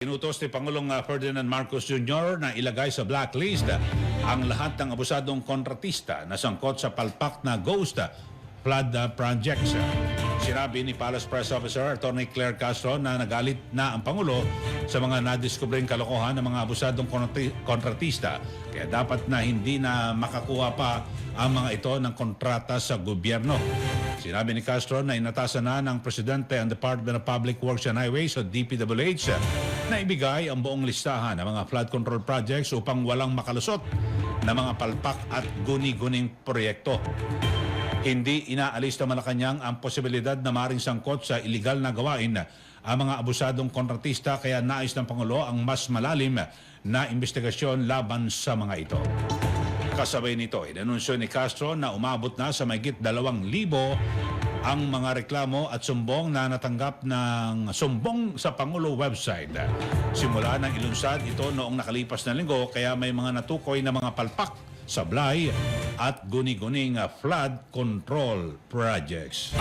Inutos ni Pangulong uh, Ferdinand Marcos Jr. na ilagay sa blacklist ang lahat ng abusadong kontratista na sangkot sa palpak na ghost uh, flood uh, projects. Sinabi ni Palace Press Officer Attorney Claire Castro na nagalit na ang Pangulo sa mga nadiskubring kalokohan ng mga abusadong kontrati- kontratista kaya dapat na hindi na makakuha pa ang mga ito ng kontrata sa gobyerno. Sinabi ni Castro na inatasan na ng Presidente ang Department of Public Works and Highways o DPWH na ibigay ang buong listahan ng mga flood control projects upang walang makalusot na mga palpak at guni-guning proyekto. Hindi inaalis ng Malacanang ang posibilidad na maring sangkot sa iligal na gawain ang mga abusadong kontratista kaya nais ng Pangulo ang mas malalim na investigasyon laban sa mga ito. Kasabay nito, inanunsyo ni Castro na umabot na sa dalawang libo ang mga reklamo at sumbong na natanggap ng sumbong sa Pangulo website. Simula ng ilunsad ito noong nakalipas na linggo kaya may mga natukoy na mga palpak, sablay at guni-guning flood control projects.